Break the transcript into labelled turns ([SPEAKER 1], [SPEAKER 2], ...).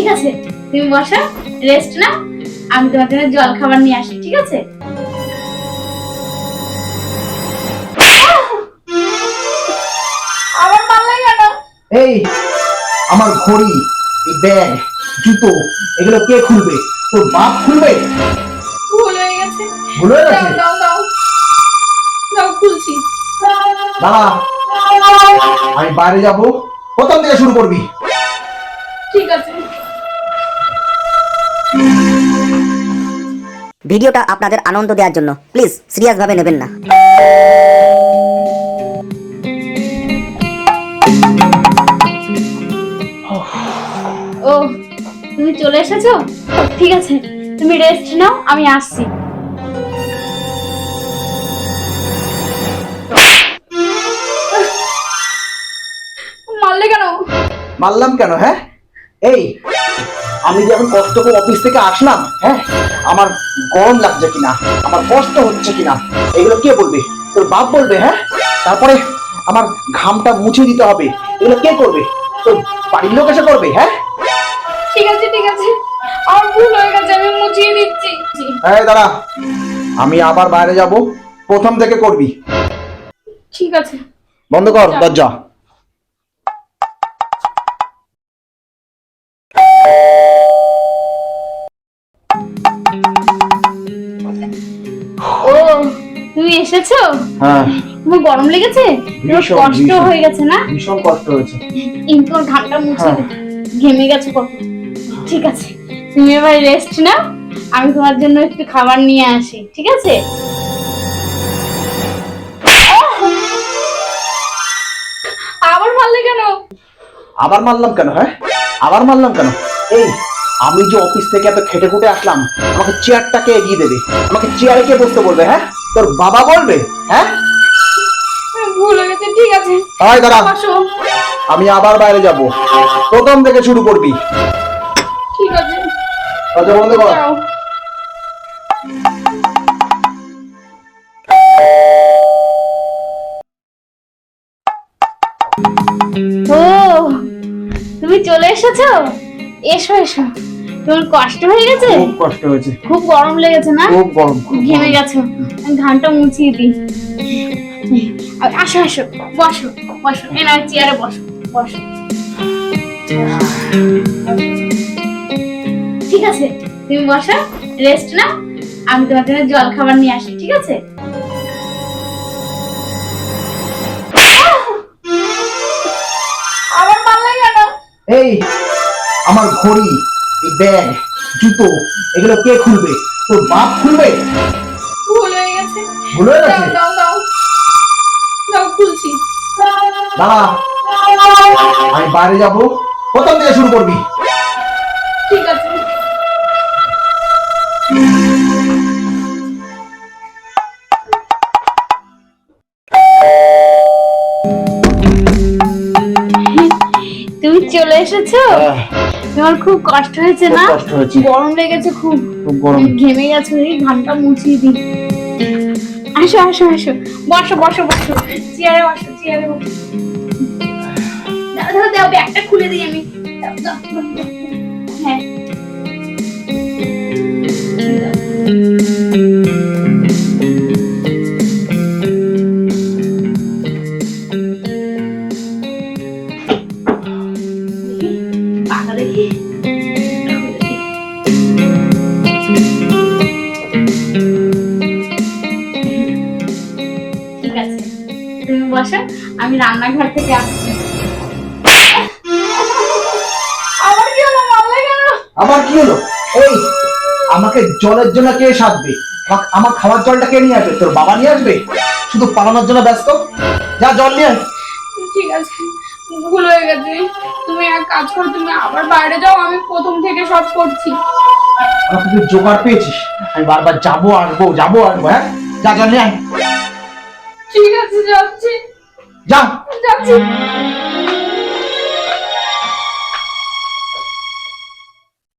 [SPEAKER 1] ঠিক আছে তুমি বসো রেস্ট না আমি তোমার জন্য জল খাবার নিয়ে আসি ঠিক আছে? পারলে কেন
[SPEAKER 2] এই আমার ঘড়ি এই ব্যাগ জুতো এগুলো কে খুলবে? তোর বাপ খুলবে?
[SPEAKER 1] ভুল হয়ে গেছে।
[SPEAKER 2] ভুল হয়ে গেছে?
[SPEAKER 1] দাও দাও দাও। খুলছি।
[SPEAKER 2] দাঁড়া আমি বাইরে যাব। প্রথম থেকে শুরু করবি?
[SPEAKER 1] ঠিক আছে।
[SPEAKER 3] ভিডিওটা আপনাদের আনন্দ দেওয়ার জন্য। প্লিজ সিরিয়াসভাবে নেবেন না।
[SPEAKER 1] ও তুমি চলে এসেছ? ঠিক আছে তুমি রেস্ট নাও আমি আসছি। মারলে কেন?
[SPEAKER 2] মারলাম কেন হ্যাঁ? এই আমি যে এখন কষ্ট করে অফিস থেকে আসলাম হ্যাঁ? আমার গরম লাগছে কিনা? আমার কষ্ট হচ্ছে কিনা? এগুলো কে বলবে? তোর বাপ বলবে হ্যাঁ? তারপরে আমার ঘামটা মুছে দিতে হবে। এগুলো কে করবে? তোর বাড়ির লোক এসে করবে হ্যাঁ?
[SPEAKER 1] ঠিক আছে ঠিক আছে। আমার ভুল হয়ে গেছে আমি মুছিয়ে দিচ্ছি।
[SPEAKER 2] এই দাঁড়া। আমি আবার বাইরে যাব। প্রথম থেকে করবি।
[SPEAKER 1] ঠিক আছে।
[SPEAKER 2] বন্ধ কর দরজা।
[SPEAKER 1] তুমি এসেছ?
[SPEAKER 2] হ্যাঁ।
[SPEAKER 1] তোমার গরম লেগেছে? কষ্ট হয়ে গেছে না?
[SPEAKER 2] ভীষণ কষ্ট হয়েছে।
[SPEAKER 1] এই তোমার ঘামটা মুছে
[SPEAKER 2] হ্যাঁ।
[SPEAKER 1] ঘেমে গেছো কত ঠিক আছে তুমি এবার রেস্ট নাও। আমি তোমার জন্য একটু খাবার নিয়ে আসি ঠিক আছে? আবার মারলে কেন?
[SPEAKER 2] আবার মারলাম কেন হ্যাঁ? আবার মারলাম কেন? এই আমি যে অফিস থেকে এত খেটে খুটে আসলাম আমাকে চেয়ারটাকে এগিয়ে দেবে। আমাকে চেয়ারে কে বসতে বলবে হ্যাঁ? তোর বাবা বলবে হ্যাঁ?
[SPEAKER 1] ভুল হয়ে গেছে ঠিক আছে।
[SPEAKER 2] আয় দাঁড়া।
[SPEAKER 1] আসো।
[SPEAKER 2] আমি আবার বাইরে যাব। প্রথম থেকে শুরু করবি।
[SPEAKER 1] ঠিক আছে।
[SPEAKER 2] দরজা বন্ধ কর।
[SPEAKER 1] যাও। ও তুমি চলে এসেছ? এসো এসো। তোমার কষ্ট হয়ে গেছে?
[SPEAKER 2] খুব কষ্ট হয়েছে।
[SPEAKER 1] খুব গরম লেগেছে না?
[SPEAKER 2] খুব গরম
[SPEAKER 1] ঘেমে। গেছো? ঘানটা মুছিয়ে দিই। আসো আসো বসো বসো। না চেয়ারে বসো বসো। ঠিক আছে তুমি বসো রেস্ট না আমি তোমার জন্য জল খাবার নিয়ে আসি ঠিক আছে? আবার পারলে কেন
[SPEAKER 2] এই আমার ঘড়ি। এই ব্যাগ জুতো এগুলো কে খুলবে? তোর বাপ খুলবে?
[SPEAKER 1] ভুল হয়ে গেছে।
[SPEAKER 2] ভুল হয়ে গেছে?
[SPEAKER 1] দাও দাও দাও। খুলছি।
[SPEAKER 2] দাঁড়া। আমি বাইরে যাব। প্রথম থেকে শুরু করবি।
[SPEAKER 1] ঠিক আছে। তুমি চলে এসেছ? তোমার খুব কষ্ট হয়েছে না?
[SPEAKER 2] কষ্ট হয়েছে।
[SPEAKER 1] গরম লেগেছে খুব।
[SPEAKER 2] খুব গরম।
[SPEAKER 1] ঘেমে গেছে এই ঘামটা মুছিয়ে দিই। আসো আসো আসো। বসো বসো বসো। চেয়ারে বসো চেয়ারে বসো। দাও দাও দাও ব্যাগটা খুলে দিই আমি। দাও, দাও, বসো আমি রান্নাঘর থেকে আসছি। আবার কি হলো? মারলে কেন?
[SPEAKER 2] আবার কি হলো? এই আমাকে জলের জন্য কে আমাক- আমার খাওয়ার জলটা কে নিয়ে আসবে? তোর বাবা নিয়ে আসবে? শুধু পালানোর জন্য ব্যস্ত? যা জল নিয়ে
[SPEAKER 1] ঠিক আছে ভুল হয়ে গেছে। তুমি এক কাজ করো তুমি আবার বাইরে যাও আমি প্রথম থেকে সব করছি।
[SPEAKER 2] আমাকে তুই জোগাড় পেয়েছিস? আমি বারবার যাব আসব যাব আসব হ্যাঁ? যা জল নিয়ে আয়।
[SPEAKER 1] ঠিক আছে যাচ্ছি।
[SPEAKER 2] যা
[SPEAKER 1] যাচ্ছি